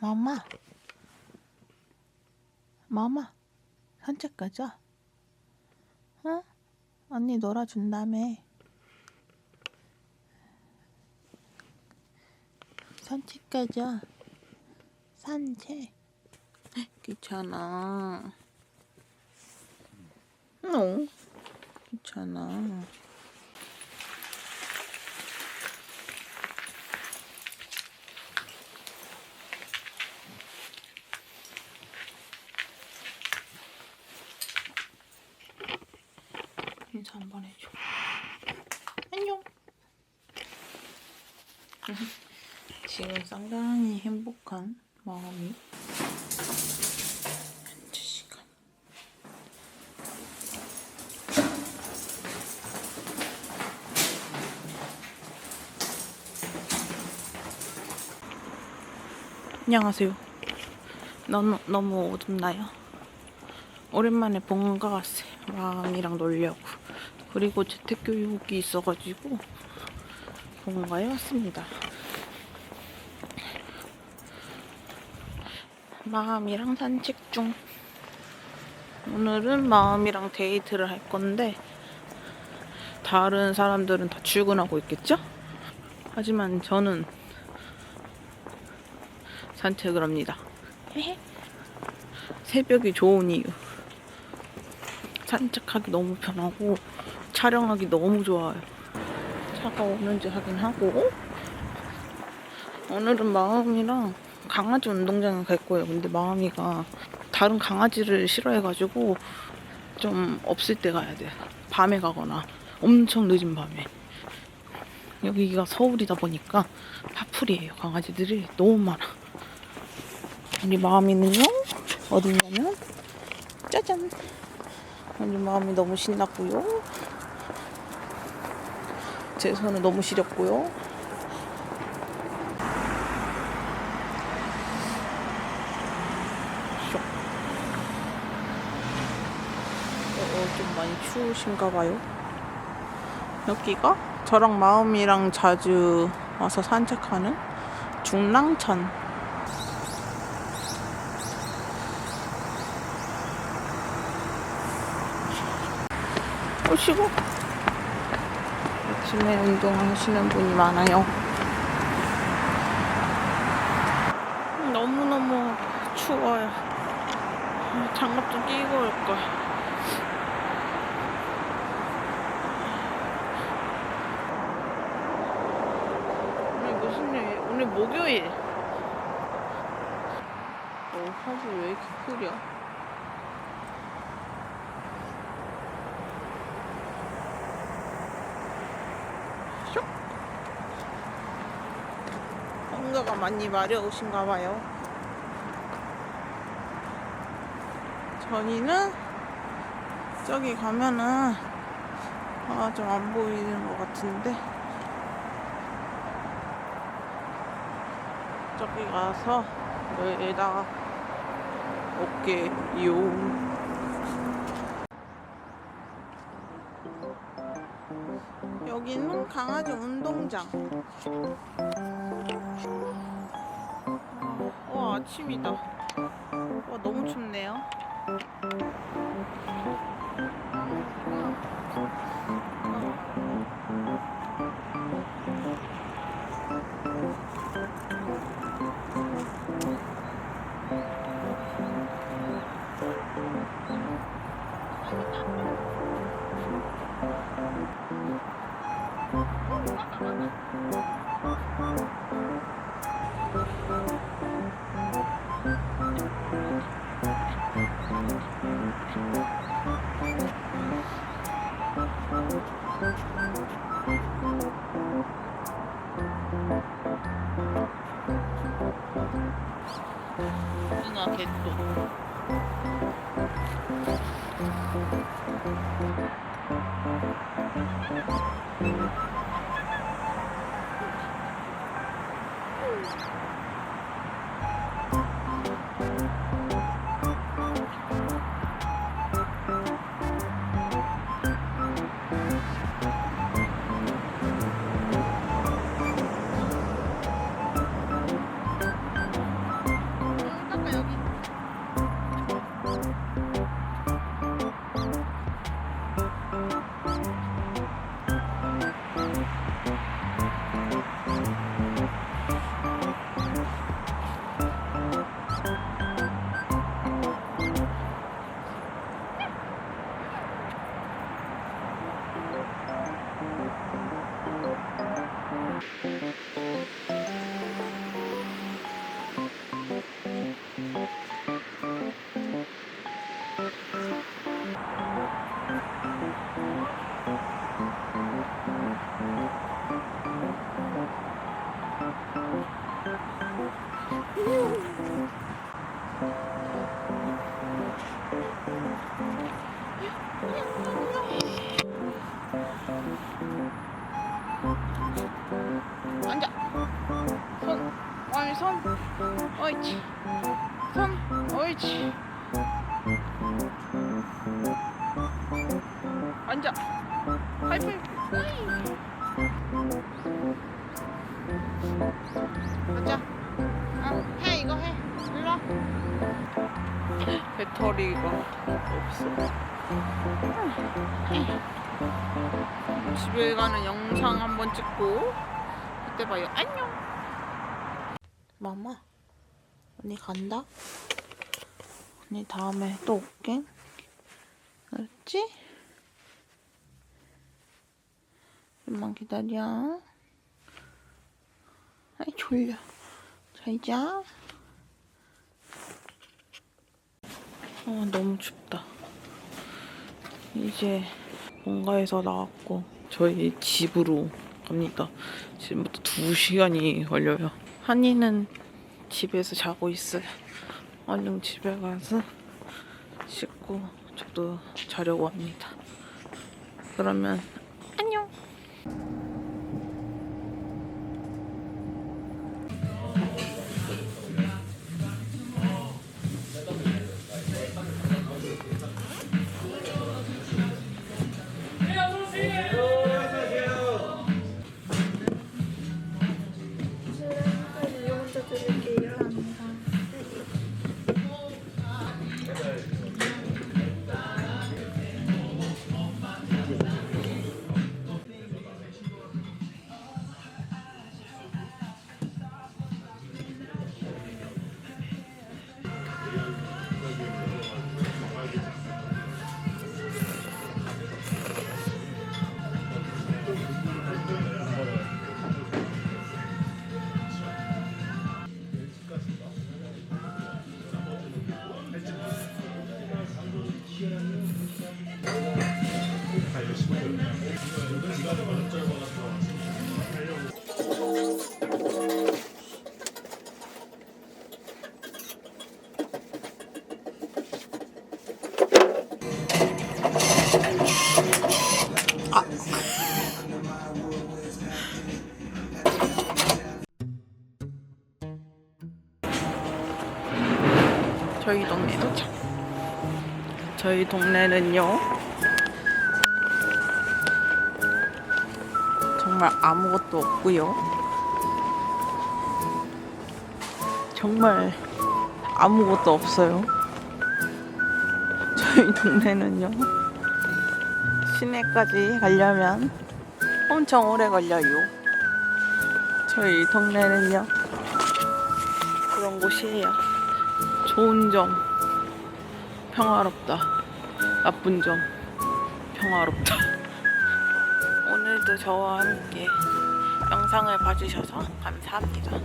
마마. 마마. 산책 가자. 응? 언니 놀아준다며. 산책 가자. 산책. 귀찮아. 응. 귀찮아. 인사 한번 해줘. 안녕. 지금 상당히 행복한 마음이. 안녕하세요. 너무 너무 어둡나요? 오랜만에 본가 왔어요. 마음이랑 놀려고. 그리고 재택교육이 있어가지고 본가에 왔습니다. 마음이랑 산책 중. 오늘은 마음이랑 데이트를 할 건데 다른 사람들은 다 출근하고 있겠죠? 하지만 저는 산책을 합니다. 새벽이 좋은 이유. 산책하기 너무 편하고 촬영하기 너무 좋아요. 차가 오는지 확인하고 오늘은 마음이랑 강아지 운동장에 갈 거예요. 근데 마음이가 다른 강아지를 싫어해가지고 좀 없을 때 가야 돼. 밤에 가거나 엄청 늦은 밤에. 여기가 서울이다 보니까 파풀이에요. 강아지들이 너무 많아. 우리 마음이는요 어디냐면 짜잔. 우리 마음이 너무 신났고요. 제 손은 너무 시렸고요. 쇽. 어, 어, 좀 많이 추우신가 봐요. 여기가 저랑 마음이랑 자주 와서 산책하는 중랑천. 오시고 아침에 운동하시는 분이 많아요. 너무너무 추워요. 장갑 좀 끼고 올걸. 오늘 무슨 요일? 오늘 목요일. 어, 화질 왜 이렇게 흐려? 쇽. 뭔가가 많이 마려우신가 봐요. 전이는 저기 가면은 아 좀 안 보이는 것 같은데 저기 가서 여기다가 올게요. 여기는 강아지 운동장. 아침이다. 와 너무 춥네요. 옳지. 손, 옳지. 앉아. 하이파이브. 앉아. 아, 해 이거 해. 일로 와. 배터리가 없어. 집에 가는 영상 한번 찍고 그때 봐요. 안녕. 마마, 언니 간다. 언니 다음에 또 올게. 알았지? 좀만 기다려. 아이 졸려. 잘 자. 아 너무 춥다. 이제 본가에서 나왔고 저희 집으로 갑니다. 지금부터 2시간이 걸려요. 한이는 집에서 자고 있어요. 얼른 집에 가서 씻고 저도 자려고 합니다. 그러면 저희 동네 도착. 저희 동네는요. 정말 아무것도 없고요. 정말 아무것도 없어요. 저희 동네는요. 시내까지 가려면 엄청 오래 걸려요. 저희 동네는요. 그런 곳이에요. 좋은 점 평화롭다. 나쁜 점 평화롭다. 오늘도 저와 함께 영상을 봐주셔서 감사합니다.